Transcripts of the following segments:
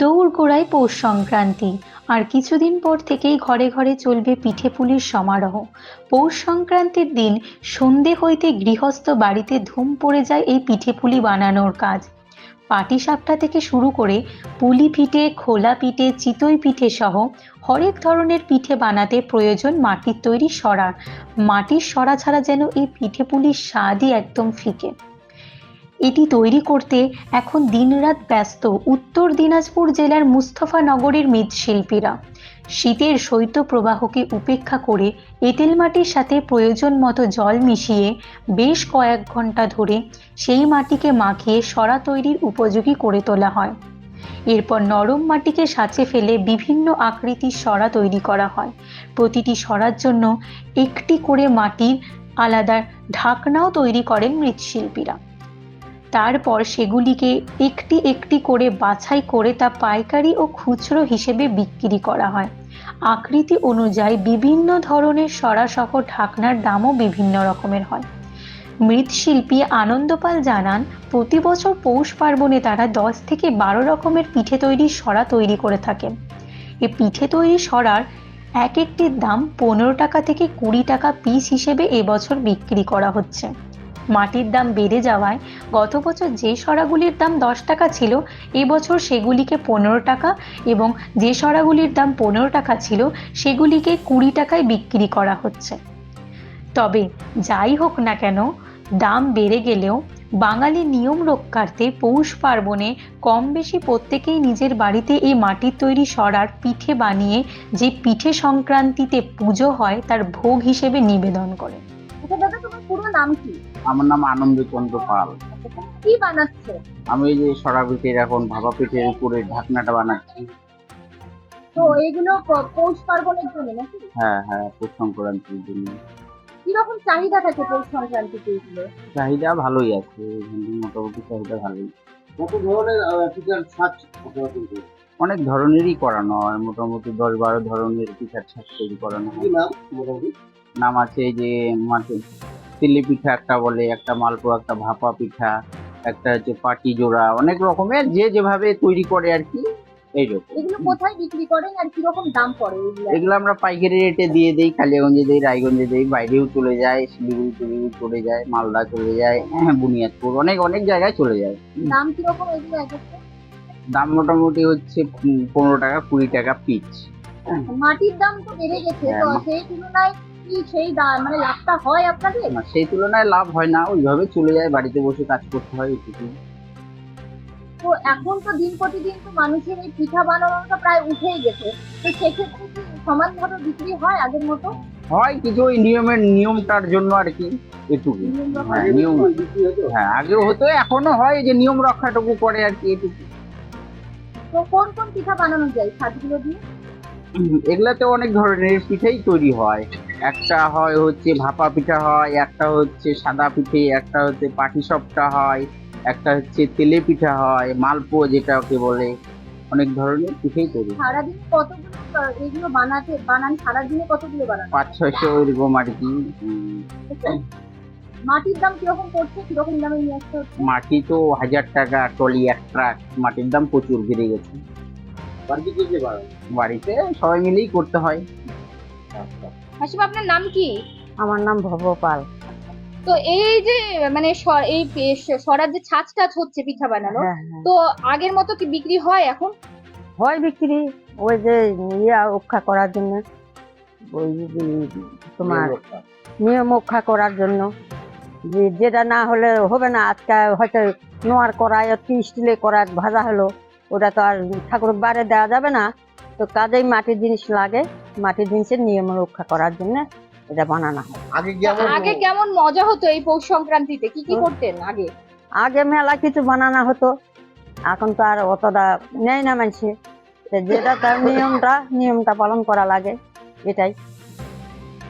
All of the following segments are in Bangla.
দৌড়গোড়ায় পৌষ সংক্রান্তি। আর কিছুদিন পর থেকেই ঘরে ঘরে চলবে পিঠে পুলির সমারোহ। পৌষ সংক্রান্তির দিন সন্ধে হইতে গৃহস্থ বাড়িতে ধুম পড়ে যায় এই পিঠে পুলি বানানোর কাজ। পাটিসাপটা থেকে শুরু করে পুলি পিঠে, খোলা পিঠে, চিতই পিঠে সহ হরেক ধরনের পিঠে বানাতে প্রয়োজন মাটির তৈরি সরা মাটির সরা ছাড়া যেন এই পিঠে পুলির স্বাদই একদম ফিকে। এটি তৈরি করতে এখন দিনরাত ব্যস্ত উত্তর দিনাজপুর জেলার মুস্তফা মুস্তফানগরের মৃৎশিল্পীরা। শীতের শৈত্যপ্রবাহকে উপেক্ষা করে এঁটেল মাটির সাথে প্রয়োজন মতো জল মিশিয়ে বেশ কয়েক ঘণ্টা ধরে সেই মাটিকে মাখিয়ে সরা তৈরির উপযোগী করে তোলা হয়। এরপর নরম মাটিকে সাঁচে ফেলে বিভিন্ন আকৃতির সরা তৈরি করা হয়। প্রতিটি সরার জন্য একটি করে মাটির আলাদা ঢাকনাও তৈরি করেন মৃৎশিল্পীরা। তারপর সেগুলিকে একটি একটি করে বাছাই করে তা পাইকারি ও খুচরো হিসেবে বিক্রি করা হয়। আকৃতি অনুযায়ী বিভিন্ন ধরনের সরাসহ ঢাকনার দামও বিভিন্ন রকমের হয়। মৃৎশিল্পী আনন্দপাল জানান, প্রতি বছর পৌষ পার্বণে তারা দশ থেকে বারো রকমের পিঠে তৈরি সরা তৈরি করে থাকেন। এ পিঠে তৈরি সরার এক একটির দাম পনেরো টাকা থেকে কুড়ি টাকা পিস হিসেবে এবছর বিক্রি করা হচ্ছে। মাটির দাম বেড়ে যাওয়ায় গত বছর যে সরাগুলির দাম দশ টাকা ছিল এবছর সেগুলিকে পনেরো টাকা এবং যে সরাগুলির দাম পনেরো টাকা ছিল সেগুলিকে কুড়ি টাকায় বিক্রি করা হচ্ছে। তবে যাই হোক না কেন দাম বেড়ে গেলেও বাঙালি নিয়ম রক্ষার্থে পৌষ পার্বণে কম বেশি প্রত্যেকেই নিজের বাড়িতে এই মাটির তৈরি সরার পিঠে বানিয়ে যে পিঠে সংক্রান্তিতে পুজো হয় তার ভোগ হিসেবে নিবেদন করে। আচ্ছা দাদা তোমার পুরো নাম কি? আমার নাম আনন্দ চন্দ্র পাল। কি বানাচ্ছো? আমি যে সরা পিঠের এখন ভাপা পিঠের উপরে ঢাকনাটা বানাচ্ছি। তো এইগুলো পৌষ পার্বণের জন্য নাকি? হ্যাঁ হ্যাঁ পৌষ সংক্রান্তির জন্য। কীরকম চাহিদা থাকে পৌষ সংক্রান্তিতে এগুলো? চাহিদা ভালোই আছে মোটামুটি চাহিদা ভালোই। কত ধরনের পিঠার? অনেক ধরনেরই করানো হয় মোটামুটি দশ বারো ধরনের পিঠার ছাঁচ তৈরি করানো হয়। নাম আছে যে মাটি তিলি পিঠা একটা বলে একটা মালপোয়া একটা ভাপা পিঠা একটা হচ্ছে পাটি জোড়া অনেক রকমের যে যেভাবে তৈরি করে আর কি এগুলো কোথায় বিক্রি করেন আর কীরকম দাম পড়ে এগুলো? এগুলো আমরা পাইকারি রেটে দিয়ে দিই কালিয়াগঞ্জে দিই রায়গঞ্জে দিই বাইরেও চলে যায় শিলিগুড়ি টিলিগুড়ি চলে যায় মালদা চলে যায় হ্যাঁ বুনিয়াদপুর অনেক অনেক জায়গায় চলে যায়। দাম কীরকম এগুলো দাম মোটামুটি হচ্ছে পনেরো টাকা কুড়ি টাকা পিচ। মাটির দাম তো বেড়ে গেছে তো হ্যাঁ, সেই তুলনায় কি সেই মানে লাভটা হয় আপনাদের? সেই তুলনায় লাভ হয় না ওইভাবে চলে যায় বাড়িতে বসে কাজ করতে হয় তো এখন তো দিন প্রতিদিন তো মানুষের এই পিঠা বানানোটা প্রায় উঠেই গেছে। তো সেক্ষেত্রে কি সমানভাবে বিক্রি হয় আগের মতো? হয় কিছু ওই নিয়মের নিয়মটার জন্য আর কি এটুকু হ্যাঁ আগে নিয়ম হতো? হ্যাঁ আগেও হতো এখনও হয় যে নিয়ম রক্ষাটুকু করে আর কি এটুকু। তো কোন কোন পিঠা বানানো যায় ছাদগুলো দিয়ে? এগুলাতে অনেক ধরনের পিঠাই তৈরি হয়। একটা হয় হচ্ছে ভাপা পিঠা হয় একটা হচ্ছে সাদা পিঠে একটা হচ্ছে পাটিসাপটা হয় একটা হচ্ছে তেলে পিঠা হয় মালপোয়া যেটাকে বলে। অনেক ধরনের পিঠেই তৈরি সারাদিন কতগুলো এগুলো বানাতে বানান সারাদিনে কতগুলো বানান? পাঁচ ছয়শো এরকম আর কি। মাটির দাম কীরকম পড়ছে? কীরকম দামে নিয়ে আসতে হচ্ছে? মাটি তো হাজার টাকা টলি এক ট্রাক মাটির দাম প্রচুর বেড়ে গেছে। বাড়িতে সবাই মিলেই করতে হয়। হাসিম আপনার নাম কি? আমার নাম ভব পাল তো এই যে মানে এই সরার যে ছাঁচ টাচ হচ্ছে পিঠা বানানো হ্যাঁ, হ্যাঁ। তো আগের মতো কি বিক্রি হয় এখন? হয় বিক্রি ওই যে ইয়া রক্ষা করার জন্য ওই যে তোমার নিয়ম রক্ষা। করার জন্য। যে যেটা না হলে হবে না আজকে হয়তো নোয়ার করায় কি স্টিলে করায় ভাজা হলো ওটা তো আর ঠাকুরের বাইরে দেওয়া যাবে না তো কাজেই মাটির জিনিস লাগে। মাটির জিনিসের নিয়ম রক্ষা করার জন্য এটা বানানো হয়। আগে কেমন আগে কেমন মজা হতো এই পৌষ সংক্রান্তিতে? কি কি করতেন আগে? আগে মেলা কিছু বানানো হতো এখন তো আর অতটা নেই না মানছে। তো যেটা তার নিয়মটা নিয়মটা পালন করা লাগে এটাই।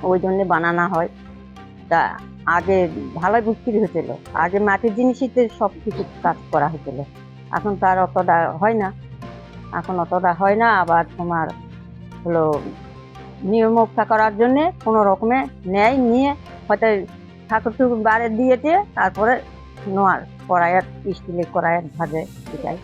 ওই জন্য বানানো হয়। তা আগে ভালো বিক্রি হয়েছিল। আগে মাটির জিনিসইতে সব কিছু কাজ করা হয়েছিল। এখন তো আর অতটা হয় না। এখন অতটা হয় না আবার তোমার হলো নিয়ম রক্ষা করার জন্য কোনো রকমে নেয় নিয়ে হয়তো ঠাকুর ঠুকুর বারে দিয়েছে, তারপরে নোয়ার কড়াইয়ের স্টিলের কড়াইয়ের ভাজে এটাই।